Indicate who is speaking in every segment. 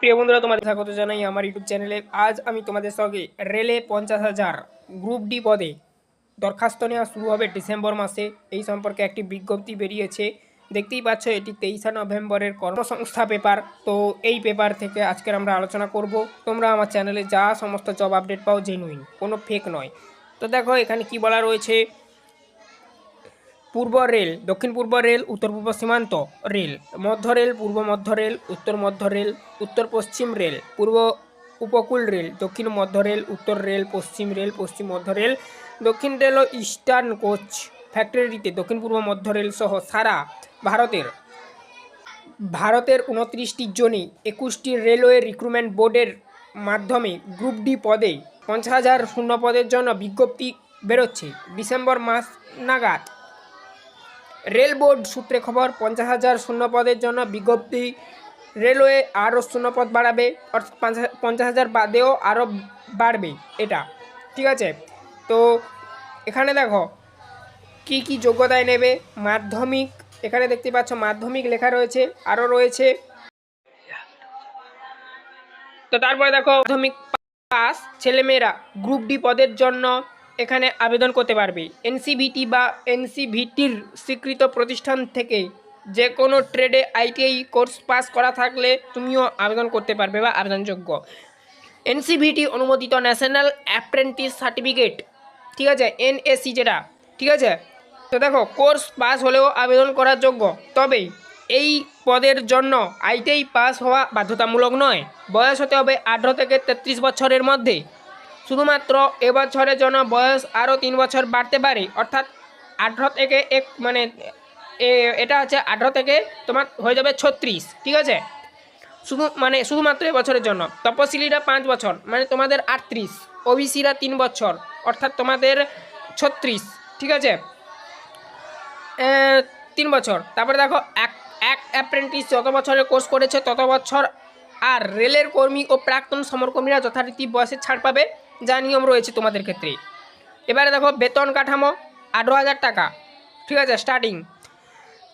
Speaker 1: প্রিয় বন্ধুরা, তোমাদের স্বাগত জানাই আমার ইউটিউব চ্যানেলে। আজ আমি তোমাদের সঙ্গে রেলে পঞ্চাশ হাজার গ্রুপ ডি পদে দরখাস্ত নেওয়া শুরু হবে ডিসেম্বর মাসে। এই সম্পর্কে একটি বিজ্ঞপ্তি বেরিয়েছে। দেখতেই পাচ্ছ, এটি তেইশে নভেম্বরের কর্মসংস্থা পেপার। তো এই পেপার থেকে আজকের আমরা আলোচনা করব। তোমরা আমার চ্যানেলে যা সমস্ত জব আপডেট পাও জেনুইন কোনো ফেক নয়। তো দেখো, এখানে কি বলা রয়েছে? পূর্ব রেল, দক্ষিণ পূর্ব রেল, উত্তর পূর্ব সীমান্ত রেল, মধ্য রেল, পূর্ব মধ্য রেল, উত্তর মধ্য রেল, উত্তর পশ্চিম রেল, পূর্ব উপকূল রেল, দক্ষিণ মধ্য রেল, উত্তর রেল, পশ্চিম রেল, পশ্চিম মধ্য রেল, দক্ষিণ রেল ও ইস্টার্ন কোচ ফ্যাক্টরিতে দক্ষিণ পূর্ব মধ্য রেল সহ সারা ভারতের ভারতের উনত্রিশটি জোনে, একুশটি রেলওয়ে রিক্রুটমেন্ট বোর্ডের মাধ্যমে গ্রুপ ডি পদে পঞ্চাশ হাজার শূন্য পদের জন্য বিজ্ঞপ্তি বেরোচ্ছে। ডিসেম্বর মাস নাগাদ রেল বোর্ড সূত্রে খবর, পঞ্চাশ হাজার শূন্য পদের জন্য বিজ্ঞপ্তি, রেলওয়ে আরও শূন্য পদ বাড়াবে, অর্থাৎ পঞ্চাশ হাজার বাদেও আরও বাড়বে এটা। ঠিক আছে? তো এখানে দেখো, কি কি যোগ্যতায় নেবে? মাধ্যমিক, এখানে দেখতে পাচ্ছ মাধ্যমিক লেখা রয়েছে, আরও রয়েছে। তো তারপরে দেখো, মাধ্যমিক পাস ছেলেমেয়েরা গ্রুপ ডি পদের জন্য এখানে আবেদন করতে পারবে। এনসিভিটি বা এনসিভিটির স্বীকৃত প্রতিষ্ঠান থেকে যে কোনো ট্রেডে আইটিআই কোর্স পাস করা থাকলে তুমিও আবেদন করতে পারবে বা আবেদনযোগ্য। এনসিভিটি অনুমোদিত ন্যাশনাল অ্যাপ্রেন্টিস সার্টিফিকেট, ঠিক আছে? এনএসি যেটা, ঠিক আছে? তো দেখো, কোর্স পাস হলেও আবেদন করার যোগ্য। তবে এই পদের জন্য আইটিআই পাস হওয়া বাধ্যতামূলক নয়। বয়স হতে হবে আঠেরো থেকে তেত্রিশ বছরের মধ্যে। শুধুমাত্র এবছরের জন্য বয়স আরও তিন বছর বাড়তে পারে, অর্থাৎ আঠারো থেকে এক মানে এটা হচ্ছে আঠারো থেকে তোমার হয়ে যাবে ছত্রিশ, ঠিক আছে? শুধু মানে শুধুমাত্র এবছরের জন্য। তপশিলিরা পাঁচ বছর মানে তোমাদের আটত্রিশ, ওবিসিরা তিন বছর, অর্থাৎ তোমাদের ছত্রিশ, ঠিক আছে? তিন বছর। তারপরে দেখো, এক এক অ্যাপ্রেন্টিস যত বছরের কোর্স করেছে, তত বছর আর রেলের কর্মী ও প্রাক্তন সমরকর্মীরা যথারীতি বয়সে ছাড় পাবে। যা নিয়ম রয়েছে তোমাদের ক্ষেত্রে। এবারে দেখো, বেতন কাঠামো, আঠারো হাজার টাকা। ঠিক আছে স্টার্টিং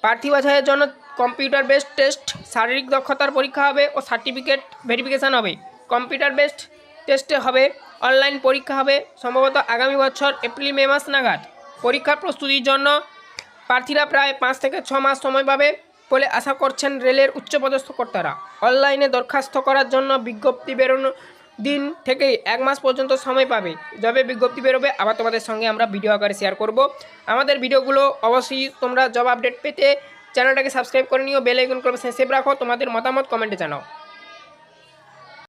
Speaker 1: প্রার্থী বাছাইয়ের জন্য কম্পিউটার বেসড টেস্ট শারীরিক দক্ষতার পরীক্ষা হবে ও সার্টিফিকেট ভেরিফিকেশান হবে। কম্পিউটার বেসড টেস্টে হবে অনলাইন পরীক্ষা হবে, সম্ভবত আগামী বছর এপ্রিল, মে মাস নাগাদ। পরীক্ষা প্রস্তুতির জন্য প্রার্থীরা প্রায় পাঁচ থেকে ছ মাস সময় পাবে বলে আশা করছেন রেলের উচ্চপদস্থ কর্তারা। অনলাইনে দরখাস্ত করার জন্য বিজ্ঞপ্তি বেরোনো দিন থেকে এক মাস পর্যন্ত সময় পাবে। যবে বিজ্ঞপ্তি বেরোবে, আবার তোমাদের সঙ্গে আমরা ভিডিও আকারে শেয়ার করব। আমাদের ভিডিওগুলো অবশ্যই তোমরা জব আপডেট পেতে চ্যানেলটাকে সাবস্ক্রাইব করে নিও বেল করবে করে সেভ রাখো। তোমাদের মতামত কমেন্টে জানাও।